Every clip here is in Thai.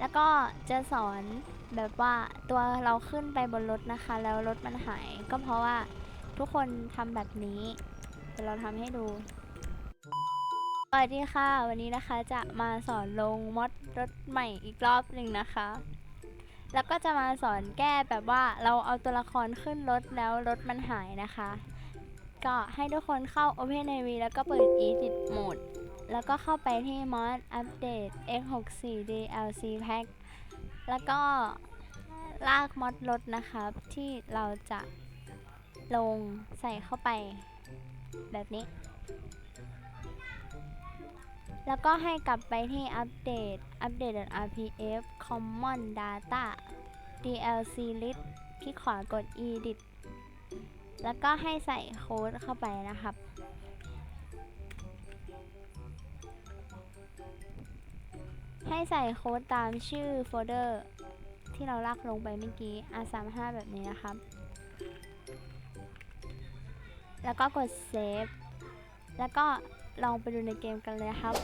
แล้วก็จะสอนแบบว่าตัวเราขึ้นไปบนรถนะคะ แล้วรถมันหาย ก็เพราะว่าทุกคนทำแบบนี้เดี๋ยวเราทำให้ดูสวัสดีค่ะ วันนี้นะคะจะมาสอนลงมอดรถใหม่อีกรอบหนึ่งนะคะ แล้วก็จะมาสอนแก้แบบว่าเราเอาตัวละครขึ้นรถแล้วรถมันหายนะคะ ก็ให้ทุกคนเข้า OpenAV แล้วก็เปิด Edit Mode แล้วก็เข้าไปที่ Mod Update X64 DLC Pack แล้วก็ลากมอดรถนะครับ ที่เราจะลงใส่เข้าไปแบบนี้ แล้วก็ให้กลับไปที่อัปเดต update.rpf common data dlc list คลิกขวากด edit แล้วก็ให้ใส่โค้ดเข้าไปนะครับ ให้ใส่โค้ดตามชื่อโฟลเดอร์ ที่เราลากลงไปเมื่อกี้ R35 แบบนี้นะครับ แล้วก็กดเซฟ แล้วก็ลองไปดูในเกมกันเลยครับ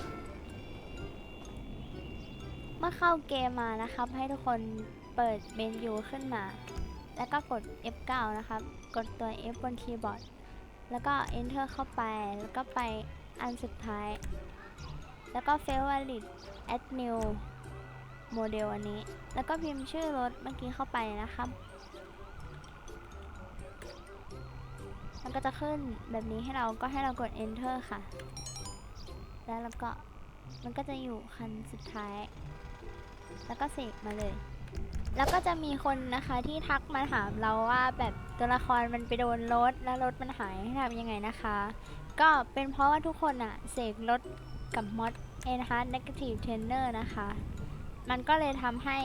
เมื่อเข้าเกมมานะครับ ให้ทุกคนเปิดเมนูขึ้นมา แล้วก็กด F9 นะครับ กดตัว F บนคีย์บอร์ด แล้วก็ Enter เข้าไป แล้วก็ไปอันสุดท้าย แล้วก็ favorite add new model อันนี้ แล้วก็พิมพ์ชื่อรถเมื่อกี้เข้าไปนะครับ มันก็จะขึ้นแบบนี้ให้เราก็ให้เรากด enter ค่ะ แล้วเราก็มันก็จะอยู่คันสุดท้าย แล้วก็เสกมาเลย แล้วก็จะมีคนนะคะที่ทักมาถามเราว่าแบบตัวละครมันไปโดนรถแล้วรถมันหายให้ทำยังไงนะคะ ก็เป็นเพราะว่าทุกคนอะเสกรถ กับมอด Enhance Negative Trainer นะคะ มันก็เลยทำให้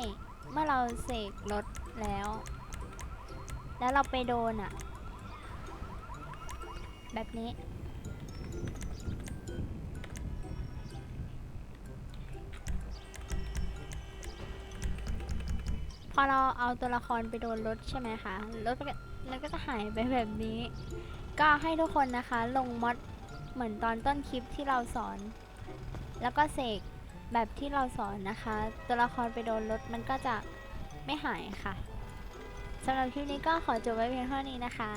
เมื่อเราเสกรถแล้ว แล้วเราไปโดนอะแบบนี้ พอเราเอาตัวละครไปโดนรถใช่ไหมคะรถมันก็มันก็จะหายไปแบบนี้ ก็ให้ทุกคนนะคะลงมอดเหมือนตอนต้นคลิปที่เราสอน แล้วก็เสกแบบที่เราสอนนะคะ ตัวละครไปโดนรถมันก็จะไม่หายค่ะสำหรับคลิปนี้ก็ขอจบไว้เพียงเท่านี้นะคะ